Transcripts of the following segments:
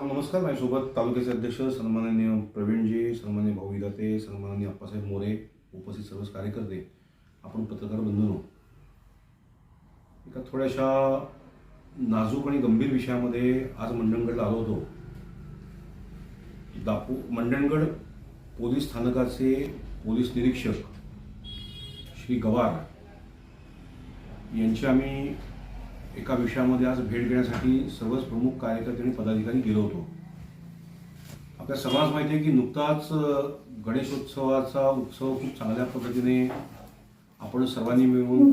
सर्वांना नमस्कार. माझ्यासोबत तालुक्याचे अध्यक्ष सन्माननीय प्रवीणजी सन्मान्य भाऊ विदाते सन्माननीय अप्पासाहेब मोरे उपस्थित सर्वच कार्यकर्ते. आपण पत्रकार बंधूंनो एका थोड्याशा नाजूक आणि गंभीर विषयामध्ये आज मंडणगडला आलो होतो. दापू मंडणगड पोलीस स्थानकाचे पोलीस निरीक्षक श्री गवार यांची आम्ही एका विषयामध्ये आज भेट घेण्यासाठी सर्वच प्रमुख कार्यकर्ते आणि पदाधिकारी गेलो होतो. आपल्या सर्वांस माहिती आहे की नुकताच गणेशोत्सवाचा उत्सव खूप चांगल्या पद्धतीने आपण सर्वांनी मिळून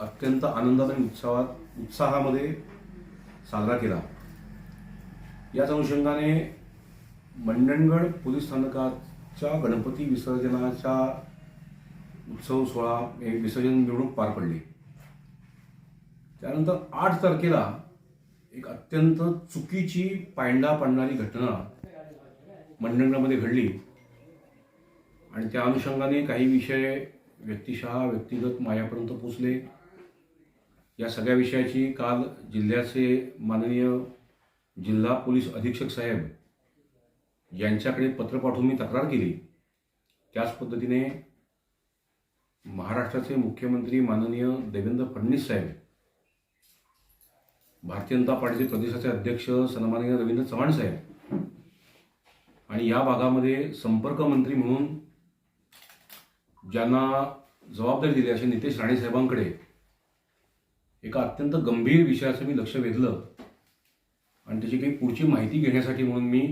अत्यंत आनंदात आणि उत्सवात उत्साहामध्ये साजरा केला. याच अनुषंगाने मंडणगड पोलीस स्थानकाच्या गणपती विसर्जनाच्या उत्सव सोहळा एक विसर्जन मिरवणूक पार पडली. त्यानंतर आठ तारखेला एक अत्यंत चुकीची पायंडा पाडणारी घटना मंडणगडमध्ये घडली. आणि त्या अनुषंगाने काही विषय व्यक्तिशः व्यक्तिगत मायापर्यंत पोचले या सगळ्या विषयाची काल जिल्ह्याचे माननीय जिल्हा पोलीस अधीक्षक साहेब यांच्याकडे पत्र पाठवून मी तक्रार केली. त्याच पद्धतीने महाराष्ट्राचे मुख्यमंत्री माननीय देवेंद्र फडणवीस साहेब भारतीय जनता पार्टीचे प्रदेशाचे अध्यक्ष सन्माननीय रवींद्र चव्हाण साहेब आणि या भागामध्ये संपर्क मंत्री म्हणून ज्यांना जबाबदारी दिली असे नितेश राणे साहेबांकडे एका अत्यंत गंभीर विषयाचं मी लक्ष वेधलं आणि त्याची काही पुढची माहिती घेण्यासाठी म्हणून मी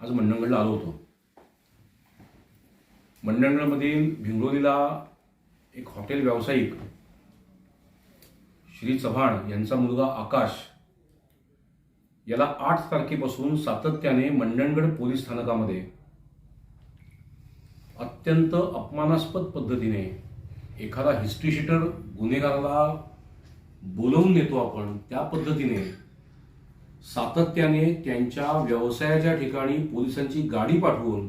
आज मंडणगडला आलो होतो. मंडणगडमधील भिंगरोलीला एक हॉटेल व्यावसायिक श्री चव्हाण यांचा मुलगा आकाश याला आठ तारखेपासून सातत्याने मंडणगड पोलीस स्थानकामध्ये अत्यंत अपमानास्पद पद्धतीने एखादा हिस्ट्री शीटर गुन्हेगाराला बोलवून देतो आपण त्या पद्धतीने सातत्याने त्यांच्या व्यवसायाच्या ठिकाणी पोलिसांची गाडी पाठवून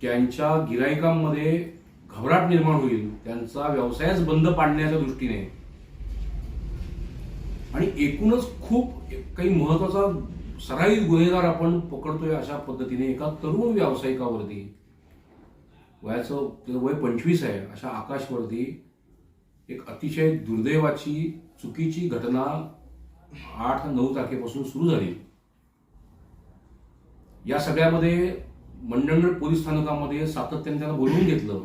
त्यांच्या गिरायकांमध्ये घबराट निर्माण होईल. त्यांचा व्यवसायच बंद पाडण्याच्या दृष्टीने. आणि एकूणच खूप काही महत्त्वाचा सराईत गुन्हेगार आपण पकडतोय अशा पद्धतीने एका तरुण व्यावसायिकावरती. वयाचं त्याचं वय पंचवीस आहे अशा आकाशवरती एक अतिशय दुर्दैवाची चुकीची घटना आठ नऊ तारखेपासून सुरू झाली. या सगळ्यामध्ये मंडणगड पोलीस स्थानकामध्ये सातत्याने त्यांना बोलवून घेतलं.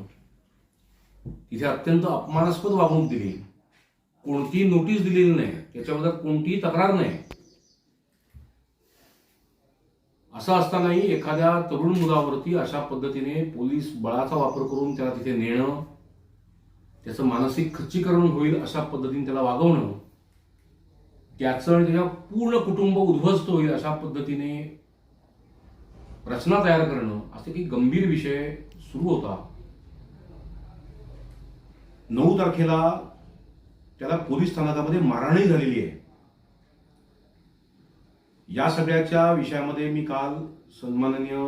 तिथे अत्यंत अपमानास्पद वागणूक दिली. कोणतीही नोटीस दिलेली नाही. त्याच्याबद्दल कोणतीही तक्रार नाही. असं असतानाही एखाद्या तरुण मुलावरती अशा पद्धतीने पोलीस बळाचा वापर करून त्याला तिथे नेणं त्याचं मानसिक खच्चीकरण होईल अशा पद्धतीने त्याला वागवणं त्याचं आणि त्याच्या पूर्ण कुटुंब उद्ध्वस्त होईल अशा पद्धतीने रचना तयार करणं असे काही गंभीर विषय सुरू होता. नऊ तारखेला त्याला पोलीस स्थानकामध्ये मारहाणही झालेली आहे. या सगळ्याच्या विषयामध्ये मी काल सन्माननीय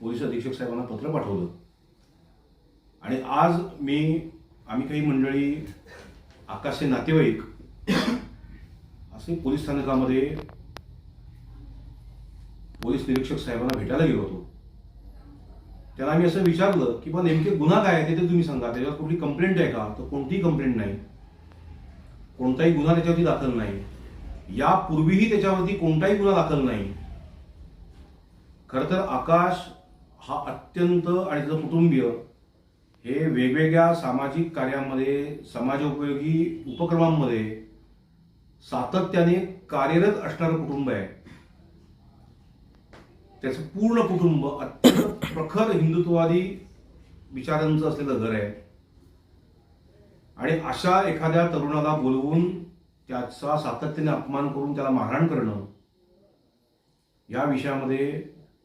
पोलीस अधीक्षक साहेबांना पत्र पाठवलं. आणि आज मी आम्ही काही मंडळी आकाशचे नातेवाईक असे पोलीस स्थानकामध्ये पोलीस निरीक्षक साहेबांना भेटायला गेलो होतो. त्याला आम्ही असं विचारलं की बा नेमके गुन्हा काय आहे ते तुम्ही सांगा. त्याच्यावर कुठली कंप्लेंट आहे का? तर कोणतीही कंप्लेंट नाही. कोणताही गुन्हा त्याच्यावरती दाखल नाही. यापूर्वीही त्याच्यावरती कोणताही गुन्हा दाखल नाही. खरं तर आकाश हा अत्यंत आणि त्याचं कुटुंबीय हे वेगवेगळ्या सामाजिक कार्यामध्ये समाजोपयोगी उपक्रमांमध्ये सातत्याने कार्यरत असणारं कुटुंब आहे. त्याचं पूर्ण कुटुंब अत्यंत प्रखर हिंदुत्ववादी विचारांचं असलेलं घर आहे. आणि अशा एखाद्या तरुणाला बोलवून त्याचा सातत्याने अपमान करून त्याला मारहाण करणं या विषयामध्ये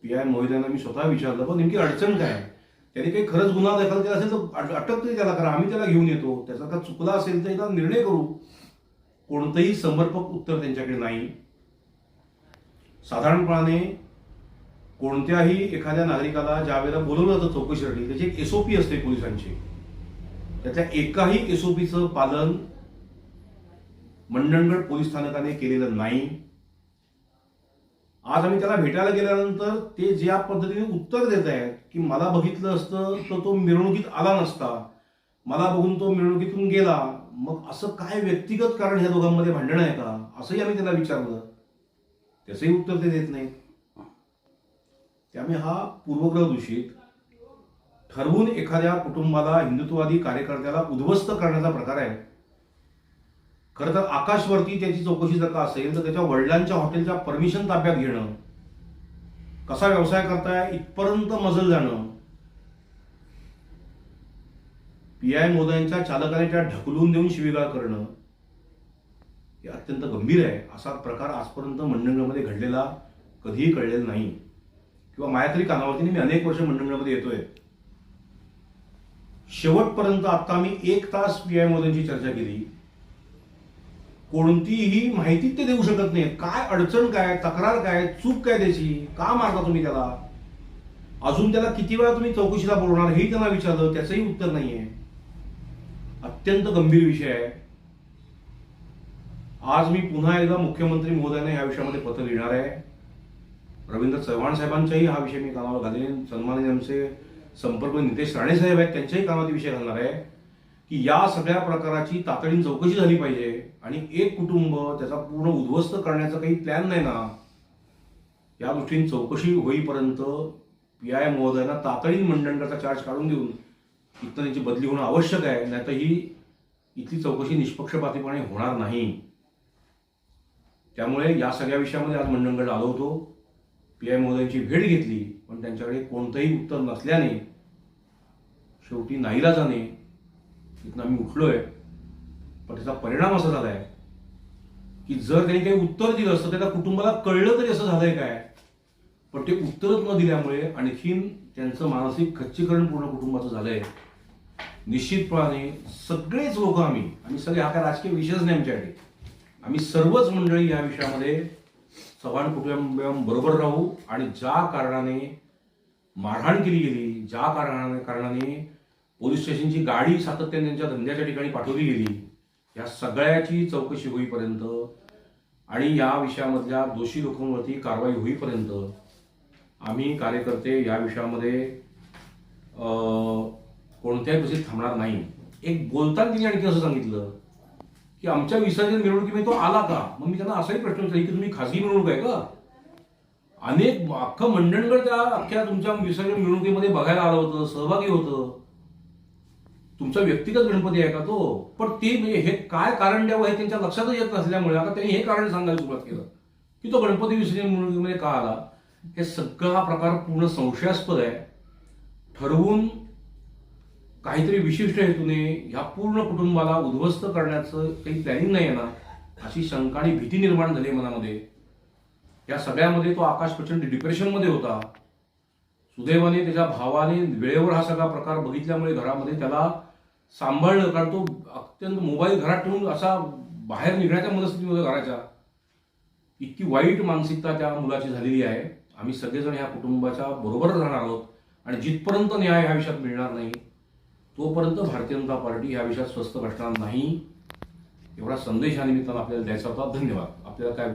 पी आय मोहित्यांना मी स्वतः विचारलं पण नेमकी अडचण काय आहे? त्याने काही खरंच गुन्हा दाखल केला असेल तर अटक तरी त्याला करा आम्ही त्याला घेऊन येतो. त्याचा का चुकला असेल तर एकदा निर्णय करू. कोणतंही समर्पक उत्तर त्यांच्याकडे नाही. साधारणपणाने कोणत्याही एखाद्या नागरिकाला ज्या वेळेला बोलवलं जातं चौकशीसाठी त्याची एक एसओपी असते पोलिसांची. त्याच्या एकाही एसओपीचं पालन मंडणगड पोलीस स्थानकाने केलेलं नाही. आज आम्ही त्याला भेटायला गेल्यानंतर ते ज्या पद्धतीने उत्तर देत आहेत की मला बघितलं असतं तर तो मिरवणुकीत आला नसता. मला बघून तो मिरवणुकीतून गेला. मग असं काय व्यक्तिगत कारण ह्या दोघांमध्ये भांडण आहे का? असंही आम्ही त्याला विचारलं. त्याचंही उत्तर ते देत नाहीत. त्यामुळे हा पूर्वग्रह दूषित ठरवून एखाद्या कुटुंबाला हिंदुत्ववादी कार्यकर्त्याला उद्ध्वस्त करण्याचा प्रकार आहे. खरं तर आकाशवरती त्याची चौकशी जर का असेल तर त्याच्या वडिलांच्या हॉटेलच्या परमिशन ताब्यात घेणं कसा व्यवसाय करताय इथपर्यंत मजल जाणं पी आय मोदयांच्या चालकाने त्या ढकलून देऊन शिवीगाळ करणं हे अत्यंत गंभीर आहे. असा प्रकार आजपर्यंत मंडळामध्ये घडलेला कधीही कळलेला नाही. किंवा माझ्या तरी कानावरती मी अनेक वर्ष मंडणगडमध्ये येतोय. शेवटपर्यंत आता आम्ही एक तास पी आय मोदींची चर्चा केली. कोणतीही माहिती ते देऊ शकत नाही. काय अडचण काय तक्रार काय चूक काय त्याची का मारता तुम्ही त्याला? अजून त्याला किती वेळा तुम्ही चौकशीला बोलवणार हेही त्यांना विचारलं त्याचंही उत्तर नाहीये. अत्यंत गंभीर विषय आहे. आज मी पुन्हा एकदा मुख्यमंत्री महोदयांना या विषयामध्ये पत्र लिहिणार आहे. रवींद्र चव्हाण साहेबांचाही हा विषय मी कानावर घालेन. सन्मानित आमचे संपर्क नितेश राणे साहेब आहेत त्यांच्याही कामात विषय घालणार आहे की या सगळ्या प्रकाराची तातडीने चौकशी झाली पाहिजे आणि एक कुटुंब त्याचा पूर्ण उद्ध्वस्त करण्याचा काही प्लॅन नाही ना या दृष्टीने चौकशी होईपर्यंत पी आय महोदयांना तातडीने मंडणगडचा चार्ज काढून देऊन इथं त्यांची बदली होणं आवश्यक आहे नाही तर ही इथली चौकशी निष्पक्षपातीपणे होणार नाही. त्यामुळे या सगळ्या विषयामध्ये आज मंडणगड आलो होतो. पी आय महोदयांची भेट घेतली पण त्यांच्याकडे कोणतंही उत्तर नसल्याने शेवटी नाईलाजाने तिथनं आम्ही उठलोय. पण त्याचा परिणाम असा झालाय की जर त्यांनी काही उत्तर दिलं असतं तर त्या कुटुंबाला कळलं तरी असं झालंय काय? पण ते उत्तरच न दिल्यामुळे आणखीन त्यांचं मानसिक खच्चीकरण पूर्ण कुटुंबाचं झालंय. निश्चितपणाने सगळेच लोक आम्ही आम्ही सगळे हा काय राजकीय विषयच नाही आमच्याकडे. आम्ही सर्वच मंडळी या विषयामध्ये चव्हाण कुटुंबियांबरोबर राहू आणि ज्या कारणाने मारहाण केली गेली ज्या कारणाने कारणाने पोलीस स्टेशनची गाडी सातत्याने त्यांच्या धंद्याच्या ठिकाणी पाठवली गेली या सगळ्याची चौकशी होईपर्यंत आणि या विषयामधल्या दोषी लोकांवरती कारवाई होईपर्यंत आम्ही कार्यकर्ते या विषयामध्ये कोणत्याही परिस्थितीत थांबणार नाही. एक बोलताना तिने आणखी असं सांगितलं की आमच्या विसर्जन मिरवणुकीमध्ये तो आला का? मग मी त्यांना असाही प्रश्न विचारला की तुम्ही खासगी मिरवणूक आहे का? अनेक अख्खं मंडणगड त्या अख्ख्या तुमच्या विसर्जन मिरवणुकीमध्ये बघायला आलं होतं सहभागी होतं. तुमचा व्यक्तिगत गणपती आहे का तो? पण ते म्हणजे हे काय कारण द्यावं हे त्यांच्या लक्षातच येत नसल्यामुळे आता त्यांनी हे कारण सांगायला सुरुवात केलं की तो गणपती विसर्जन मिरवणुकीमध्ये का आला? हे सगळा हा प्रकार पूर्ण संशयास्पद आहे. ठरवून काहीतरी विशिष्ट हेतूने ह्या पूर्ण कुटुंबाला उद्ध्वस्त करण्याचं काही प्लॅनिंग नाही आहे ना अशी शंका आणि भीती निर्माण झाली आहे मनामध्ये. या सगळ्यामध्ये तो आकाश प्रचंड डिप्रेशनमध्ये होता. सुदैवाने त्याच्या भावाने वेळेवर हा सगळा प्रकार बघितल्यामुळे घरामध्ये त्याला सांभाळलं कारण तो अत्यंत मोबाईल घरात ठेवून असा बाहेर निघण्याच्या मनस्थितीमध्ये घराच्या. इतकी वाईट मानसिकता त्या मुलाची झालेली आहे. आम्ही सगळेजण ह्या कुटुंबाच्या बरोबर राहणार आहोत. आणि जिथपर्यंत न्याय ह्या विषयात मिळणार नाही तोपर्यंत भारतीय जनता पार्टी या विषयात स्वस्त बसणार नाही. एवढा संदेश या निमित्तानं आपल्याला द्यायचा होता. धन्यवाद. आपल्याला काय